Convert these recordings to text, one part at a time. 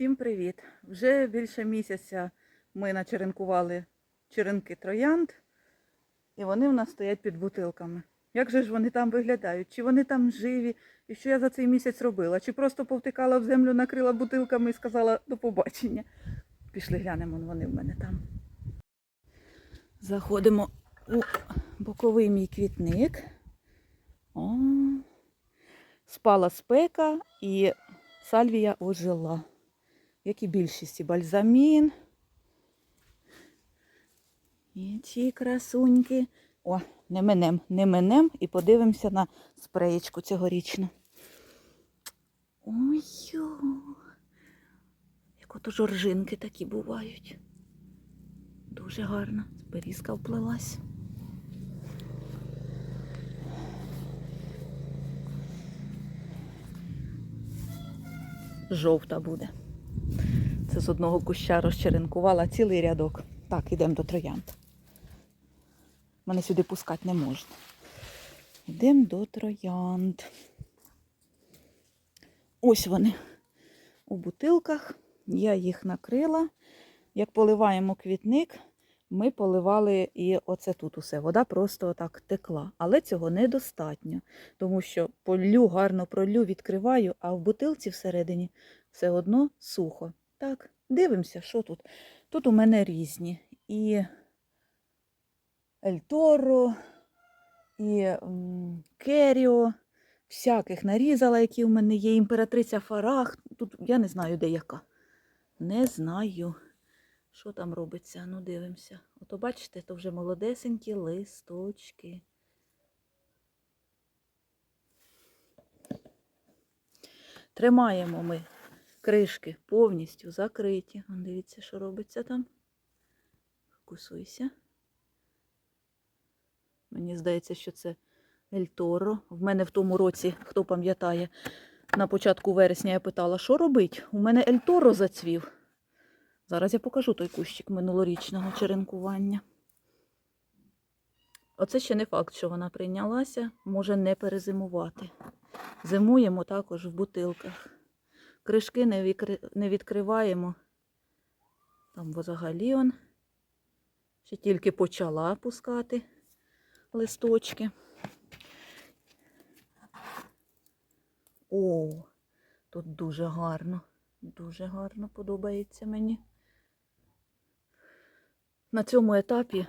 Всім привіт! Вже більше місяця ми начеренкували черенки троянд, і вони в нас стоять під бутилками. Як же ж вони там виглядають? Чи вони там живі? І що я за цей місяць робила? Чи просто повтикала в землю, накрила бутилками і сказала до побачення? Пішли глянемо, вони в мене там. Заходимо у боковий мій квітник. О, спала спека і сальвія ожила. Як і більшість, і бальзамін. І ці красуньки. О, не минем, не минем і подивимося на спреєчку цьогорічну. Ой, як ото жоржинки такі бувають. Дуже гарно. Берізка вплилась. Жовта буде. Це з одного куща розчеренкувала цілий рядок. Так, ідемо до троянд. Мене сюди пускати не можна. Йдемо до троянд. Ось вони у бутилках. Я їх накрила. Як поливаємо квітник, ми поливали і оце тут усе. Вода просто отак текла. Але цього недостатньо, тому що полю, гарно пролю, відкриваю, а в бутилці всередині все одно сухо. Так, дивимося, що тут. Тут у мене різні. І Ельторо, і Керіо, всяких нарізала, які у мене є. Імператриця Фарах. Тут я не знаю, де яка. Не знаю, що там робиться. Ну, дивимося. Ото бачите, то вже молодесенькі листочки. Тримаємо ми кришки повністю закриті. Вон Дивіться, що робиться там. Фокусуйся. Мені здається, що це Ельторо. В мене в тому році, хто пам'ятає, на початку вересня я питала, що робить? У мене Ельторо зацвів. Зараз я покажу той кущик минулорічного черенкування. Оце ще не факт, що вона прийнялася, може не перезимувати. Зимуємо також в бутилках. Кришки не, відкриваємо. Там взагалі он ще тільки почала пускати листочки. О, тут дуже гарно, дуже гарно подобається мені. На цьому етапі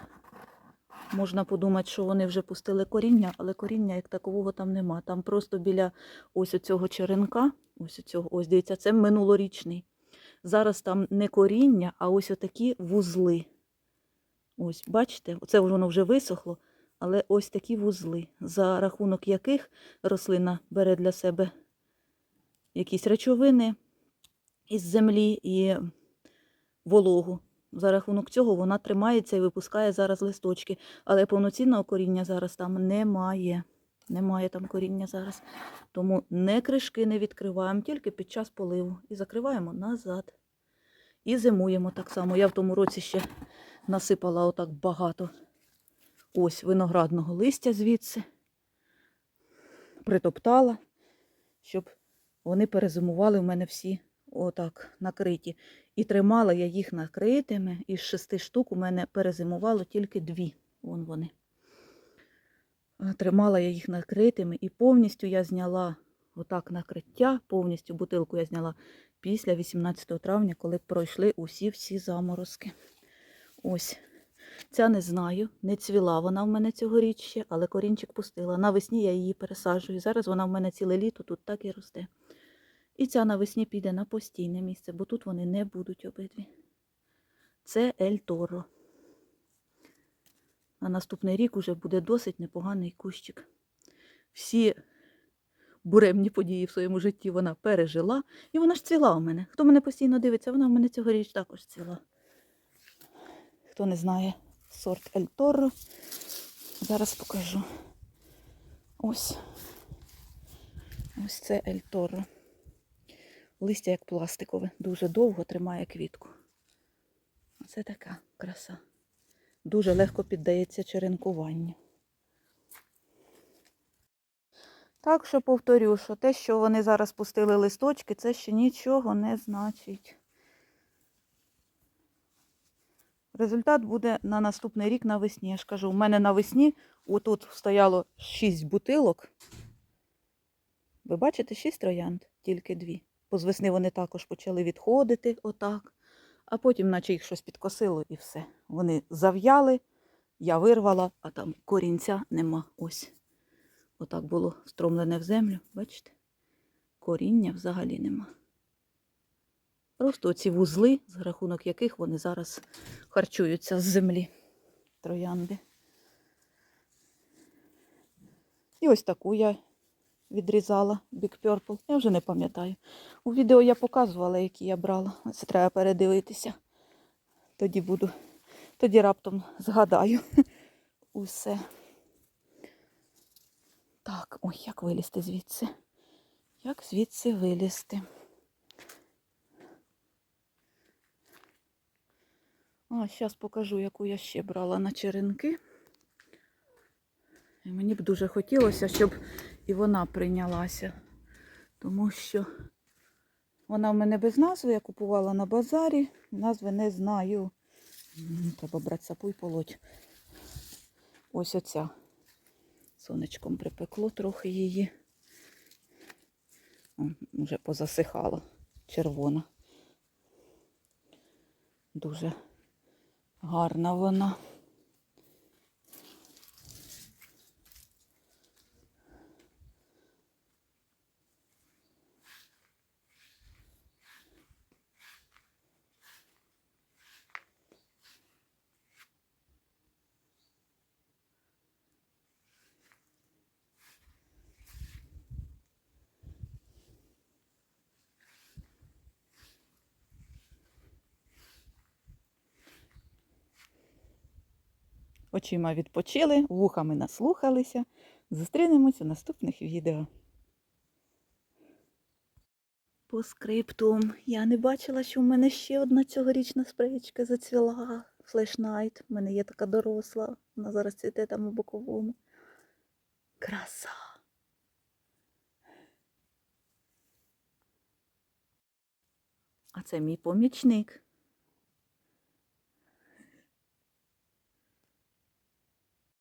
можна подумати, що вони вже пустили коріння, але коріння як такового там нема. Там просто біля ось цього черенка, ось цього, ось дивіться, це минулорічний. Зараз там не коріння, а ось отакі вузли. Ось, бачите, оце воно вже висохло, але ось такі вузли, за рахунок яких рослина бере для себе якісь речовини із землі і вологу. За рахунок цього вона тримається і випускає зараз листочки. Але повноцінного коріння зараз там немає. Немає там коріння зараз. Тому не кришки не відкриваємо, тільки під час поливу. І закриваємо назад. І зимуємо так само. Я в тому році ще насипала отак багато ось виноградного листя звідси. Притоптала, щоб вони перезимували в мене всі отак накриті. І тримала я їх накритими. Із шести штук у мене перезимувало тільки дві. Вон вони. Е, Тримала я їх накритими і повністю я зняла отак накриття, повністю бутилку я зняла після 18 травня, коли пройшли усі всі заморозки. Ось. Ця не знаю, не цвіла вона в мене цьогоріч ще, але корінчик пустила. Навесні я її пересаджую. Зараз вона в мене ціле літо тут так і росте. І ця навесні піде на постійне місце, бо тут вони не будуть обидві. Це Ель Торо. На наступний рік уже буде досить непоганий кущик. Всі буремні події в своєму житті вона пережила. І вона ж цвіла у мене. Хто мене постійно дивиться, вона в мене цьогоріч також цвіла. Хто не знає сорт Ель Торо, зараз покажу. Ось. Ось це Ель Торо листя як пластикове. Дуже довго тримає квітку. Це така краса. Дуже легко піддається черенкуванню. Так що повторю, що те, що вони зараз пустили листочки, це ще нічого не значить. Результат буде на наступний рік навесні. Я ж кажу, у мене навесні отут стояло 6 бутилок. Ви бачите, 6 троянд, тільки дві. Бо з весни вони також почали відходити отак. А потім, наче їх щось підкосило і все. Вони зав'яли, я вирвала, а там корінця нема. Ось. Отак було встромлене в землю, бачите? Коріння взагалі нема. Просто оці вузли, за рахунок яких вони зараз харчуються з землі. Троянди. І ось таку я відрізала Big Purple. Я вже не пам'ятаю. У відео я показувала, які я брала. Це треба передивитися. Тоді буду, тоді раптом згадаю усе. Так, ой, як вилізти звідси? Як звідси вилізти? А, зараз покажу, яку я ще брала на черенки. І мені б дуже хотілося, щоб і вона прийнялася. Тому що вона в мене без назви, я купувала на базарі, назви не знаю. Треба брати сапу і полоть. Ось оця. Сонечком припекло трохи її. О, Вже позасихала. Червона. Дуже гарна вона. Очима відпочили, вухами наслухалися. Зустрінемось у наступних відео. По скриптум. Я не бачила, що в мене ще одна цьогорічна спреєчка зацвіла. Флешнайт. У мене є така доросла. Вона зараз цвіте там у боковому. Краса. А це мій помічник.